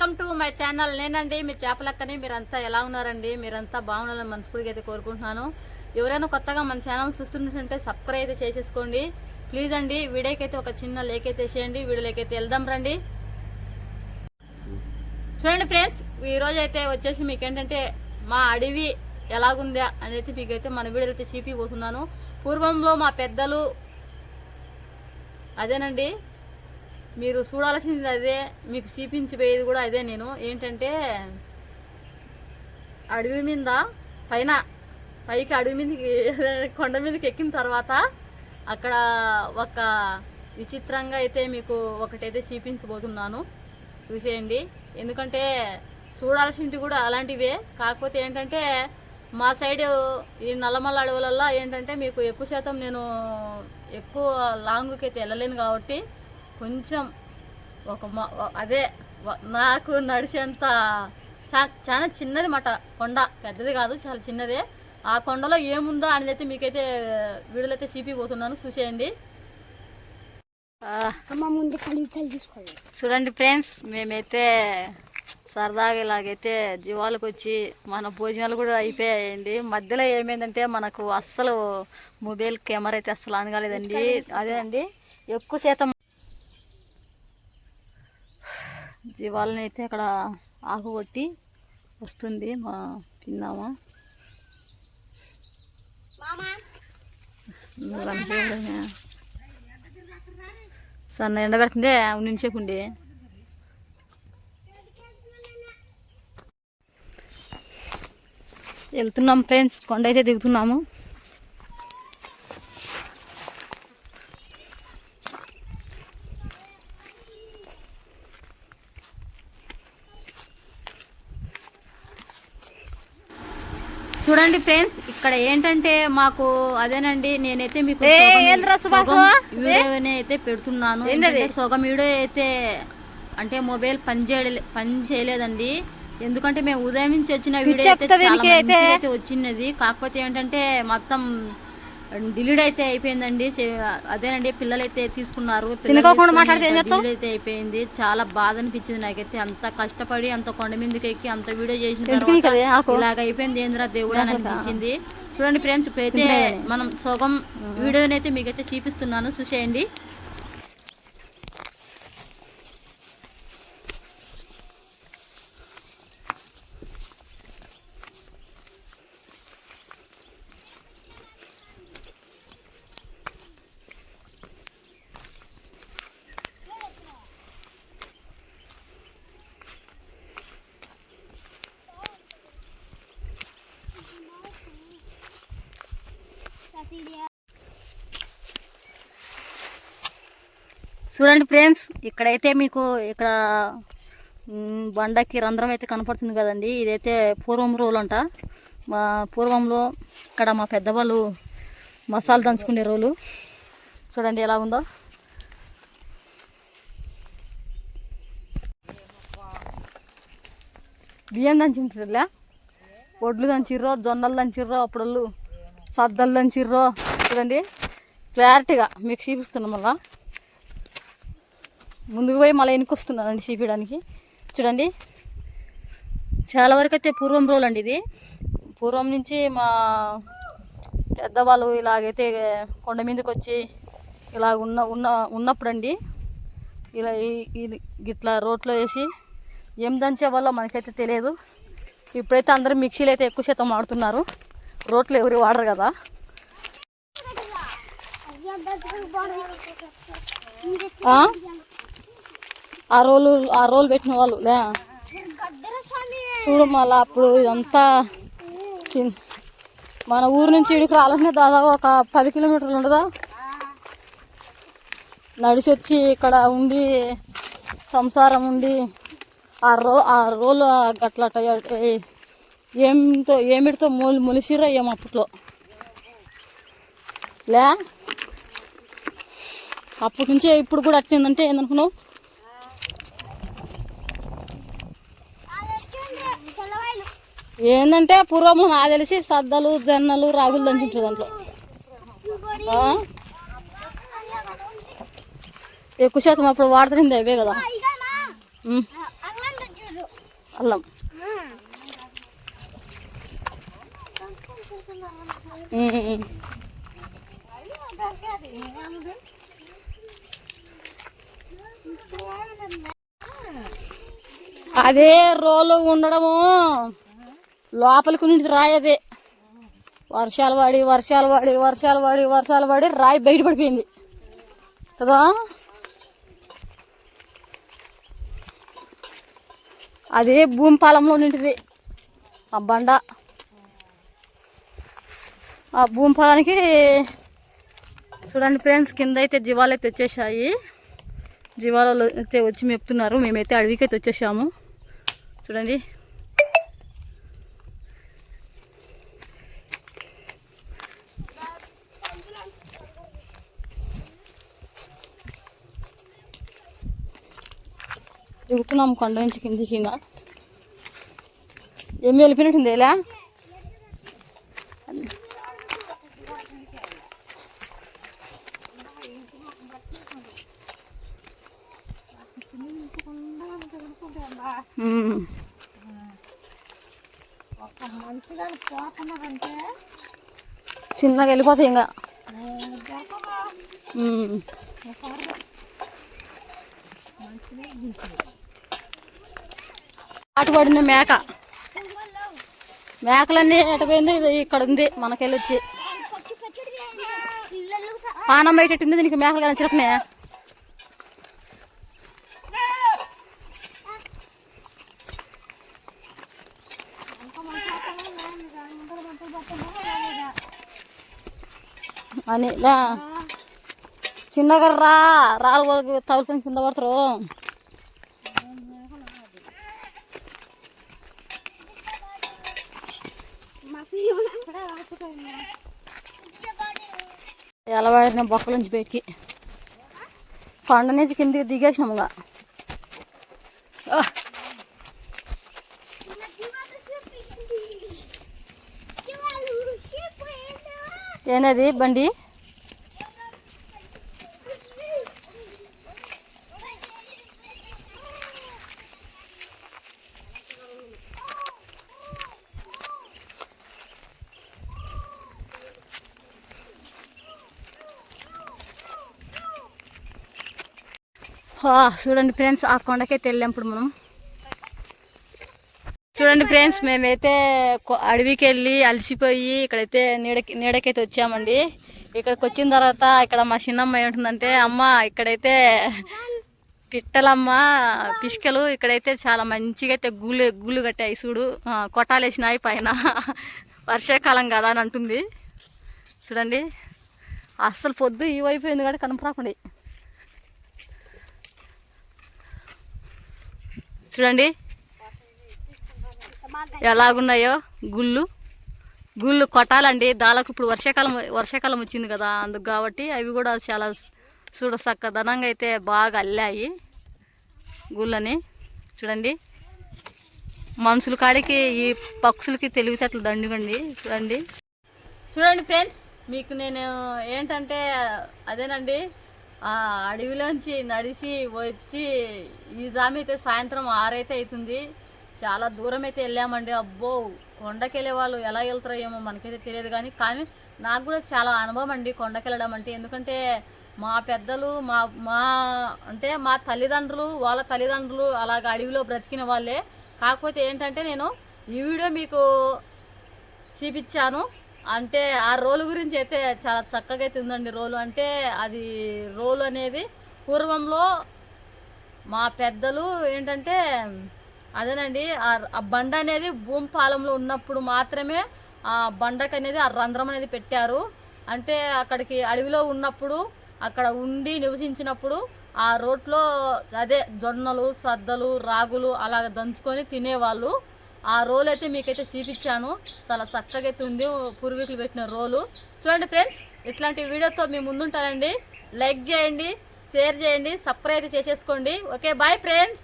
Welcome to my channel. నేనండి మీ చేపలక్కని. మీరంతా ఎలా ఉన్నారండి? మీరంతా బాగున్నారని మనస్ఫూర్తిగా అయితే కోరుకుంటున్నాను. ఎవరైనా కొత్తగా మన ఛానల్ చూస్తుంటుంటే సబ్స్క్రైబ్ అయితే చేసేసుకోండి. ప్లీజ్ అండి వీడియోకైతే ఒక చిన్న లేక్ అయితే చేయండి. వీడియోలోకైతే వెళ్దాం రండి. చూడండి ఫ్రెండ్స్ ఈరోజు అయితే వచ్చేసి మీకు ఏంటంటే మా అడవి ఎలాగుందా అనేది మీకైతే మన వీడియోలో అయితే చూపి పోతున్నాను పూర్వంలో మా పెద్దలు అదేనండి మీరు చూడాల్సింది అదే మీకు చూపించిపోయేది కూడా అదే నేను. ఏంటంటే అడవి మీద పైన పైకి అడవి మీదకి కొండ మీదకి ఎక్కిన తర్వాత అక్కడ ఒక విచిత్రంగా అయితే మీకు ఒకటైతే చూపించబోతున్నాను. చూసేయండి. ఎందుకంటే చూడాల్సినవి కూడా అలాంటివే. కాకపోతే ఏంటంటే మా సైడ్ ఈ నల్లమల్ల అడవులల్లో ఏంటంటే మీకు ఎక్కువ శాతం నేను ఎక్కువ లాంగ్కి అయితే వెళ్ళలేను కాబట్టి కొంచెం ఒక మ- అదే నాకు నడిచేంత చా- చాలా చిన్నది మాట. కొండ పెద్దది కాదు చాలా చిన్నదే. ఆ కొండలో ఏముందో అనేది అయితే మీకైతే వీడియోలో అయితే చూపిపోతున్నాను చూసేయండి. చూడండి ఫ్రెండ్స్ మేమైతే సరదాగా ఇలాగైతే జీవాలకు వచ్చి మన భోజనాలు కూడా అయిపోయాయండి. మధ్యలో ఏమైందంటే మనకు అస్సలు మొబైల్ కెమెరా అయితే అస్సలు అనగాలేదండి అదే అండి ఎక్కువ శాతం జీవాలని అయితే అక్కడ ఆకు కొట్టి వస్తుంది మా పిన్నామా. సన్న ఎండ పెడుతుందే నుంచేకుండి వెళ్తున్నాం ఫ్రెండ్స్ కొండ అయితే దిగుతున్నాము. చూడండి ఫ్రెండ్స్ ఇక్కడ ఏంటంటే మాకు అదేనండి నేనైతే మీకు వీడియోని అయితే పెడుతున్నాను. సగం వీడియో అయితే అంటే మొబైల్ పని చేయలే పని చేయలేదండి. ఎందుకంటే మేము ఉదయం నుంచి వచ్చిన వీడియో అయితే వచ్చినది. కాకపోతే ఏంటంటే మొత్తం డిలీట్ అయితే అయిపోయిందండి. అదేనండి పిల్లలు అయితే తీసుకున్నారు. డిలీట్ అయితే అయిపోయింది. చాలా బాధ అనిపించింది నాకైతే. అంత కష్టపడి అంత కొండ మీదకి ఎక్కి అంత వీడియో చేసిన తర్వాత ఇలాగ అయిపోయింది ఏంద్రా దేవుడు అని అనిపించింది. చూడండి ఫ్రెండ్స్ ఇప్పుడైతే మనం సగం వీడియోని అయితే మీకైతే చూపిస్తున్నాను. చూసేయండి. చూడండి ఫ్రెండ్స్ ఇక్కడైతే మీకు ఇక్కడ బండకి రంధ్రం అయితే కనపడుతుంది కదండి. ఇదైతే పూర్వం రోలు అంట. మా పూర్వంలో ఇక్కడ మా పెద్దవాళ్ళు మసాలా దంచుకునే రోలు చూడండి ఎలా ఉందో. బియ్యం దంచుంటుందిలే ఒడ్లు దంచిర్రో జొన్నలు దంచిర్రో అప్పుడు సద్దలు దంచిర్రో. చూడండి క్లారిటీగా మీకు చూపిస్తున్నాం మళ్ళా. ముందుకు పోయి మళ్ళీ వెనుకొస్తున్నానండి చూపించడానికి. చూడండి చాలా వరకు అయితే పూర్వం రోల్ అండి ఇది. పూర్వం నుంచి మా పెద్దవాళ్ళు ఇలాగైతే కొండ మీదకి వచ్చి ఇలా ఉన్న ఉన్న ఉన్నప్పుడండి ఇలా ఈ- ఇట్లా రోడ్లో వేసి ఏం దంచే వల్ల మనకైతే తెలియదు. ఇప్పుడైతే అందరూ మిక్సీలు అయితే ఎక్కువ శాతం వాడుతున్నారు. రోట్లు ఎవరు వాడరు కదా? ఆ? రోలు ఆ రోలు పెట్టిన వాళ్ళు లే. చూడు మళ్ళా అప్పుడు ఇదంతా మన ఊరు నుంచి ఇడికి రావాలంటే దాదాపు ఒక పది కిలోమీటర్లు ఉండదా? నడిచి వచ్చి ఇక్కడ ఉండి సంసారం ఉండి ఆ రో ఆ రోలు గట్ల ఏ- ఏంతో ఏమిటితో మొలి మొలిసిరా ఏమో అప్పట్లో? లే. అప్పటి నుంచే ఇప్పుడు కూడా అట్టిందంటే ఏందనుకున్నావు? ఏంటంటే పూర్వం నాకు తెలిసి సద్దలు జొన్నలు రాగులు దంచుంటారు దాంట్లో? ఎక్కువ శాతం అప్పుడు వాడుతుంది అవే కదా. అల్లం. అదే రోలు ఉండడము. లోపలికి నుండి రాయి అదే వర్షాలు పడి వర్షాలు పడి వర్షాలు పడి వర్షాలు పడి రాయి బయట పడిపోయింది. కదా? అదే భూమి పొలంలో నింటిది ఆ బండ. ఆ భూమి పొలానికి చూడండి ఫ్రెండ్స్ కింద అయితే జీవాలు అయితే వచ్చేసాయి జీవాలలో అయితే వచ్చి మెప్తున్నారు. మేమైతే అడవికి అయితే వచ్చేసాము. చూడండి. దిగుతున్నాము కొండ నుంచి కింది కింద ఏమి వెళ్ళిపోయినట్టుంది ఇలా చిన్నగా వెళ్ళిపోతాయి ఇంకా. ఉమ్. అటు పడిన మేక. మేకలన్నీ ఎటపోయింది ఇది ఇక్కడ ఉంది మనకెళ్ళి వచ్చి పానం బయట ఉంది దీనికి మేకలు కానీ చిరకనే అని లే. చిన్నగా రా రాళ్ళు తగులుకొని కింద పడతారు. ఎలా వాడిన బొక్కల నుంచి పెట్టి కొండ నుంచి కిందికి దిగేసినాము ఆ, ఏనది బండి? చూడండి ఫ్రెండ్స్ ఆ కొండకైతే వెళ్ళాం ఇప్పుడు మనం. చూడండి ఫ్రెండ్స్ మేమైతే కొ- అడవికి వెళ్ళి అలసిపోయి ఇక్కడైతే నీడకి నీడకైతే వచ్చామండి. ఇక్కడికి వచ్చిన తర్వాత ఇక్కడ మా చిన్నమ్మ ఏమంటుందంటే అమ్మ ఇక్కడైతే పిట్టలమ్మ పిష్కలు ఇక్కడైతే చాలా మంచిగా అయితే గూళ్ళు గూళ్ళు కట్టాయి చూడు. కొట్టాలేసినాయి కొట్టాలు వేసినాయి పైన. వర్షాకాలం కదా అని అంటుంది. చూడండి. అస్సలు పొద్దు ఈ వైపు ఎందుకంటే కనపరాకుండా చూడండి. ఎలాగున్నాయో గుళ్ళు. గుళ్ళు కొట్టాలండి. దాదాపు ఇప్పుడు వర్షాకాలం వర్షాకాలం వచ్చింది కదా అందుకు కాబట్టి అవి కూడా చాలా చూడ చక్కదనంగా అయితే బాగా అల్లాయి గుళ్ళని. చూడండి. మనుషుల కాడికి ఈ పక్షులకి తెలివితేటలు దండుగండి చూడండి. చూడండి ఫ్రెండ్స్ మీకు నేను ఏంటంటే అదేనండి ఆ అడవిలోంచి నడిచి వచ్చి ఈ జామ అయితే సాయంత్రం ఆరైతే అవుతుంది. చాలా దూరం అయితే వెళ్ళామండి. అబ్బో కొండకెళ్ళే వాళ్ళు ఎలా వెళ్తారో ఏమో మనకైతే తెలియదు కానీ కానీ నాకు కూడా చాలా అనుభవం అండి కొండకెళ్ళడం అంటే. ఎందుకంటే మా పెద్దలు మా మా అంటే మా తల్లిదండ్రులు వాళ్ళ తల్లిదండ్రులు అలాగ అడవిలో బ్రతికిన వాళ్ళే. కాకపోతే ఏంటంటే నేను ఈ వీడియో మీకు చూపించాను. అంటే ఆ రోలు గురించి అయితే చాలా చక్కగా అయితే ఉందండి రోలు. అంటే అది రోలు అనేది పూర్వంలో మా పెద్దలు ఏంటంటే అదేనండి ఆ ఆ బండ అనేది భూమి పాలంలో ఉన్నప్పుడు మాత్రమే ఆ బండకు అనేది ఆ రంధ్రం అనేది పెట్టారు. అంటే అక్కడికి అడవిలో ఉన్నప్పుడు అక్కడ ఉండి నివసించినప్పుడు ఆ రోడ్లో అదే జొన్నలు సద్దలు రాగులు అలాగ దంచుకొని తినేవాళ్ళు. ఆ రోల్ అయితే మీకైతే చూపించాను. చాలా చక్కగా అయితే ఉంది పూర్వీకులు పెట్టిన రోలు. చూడండి ఫ్రెండ్స్ ఇట్లాంటి వీడియోతో మేము ముందుంటానండి. లైక్ చేయండి షేర్ చేయండి సబ్స్క్రైబ్ చేసేసుకోండి. Okay bye friends!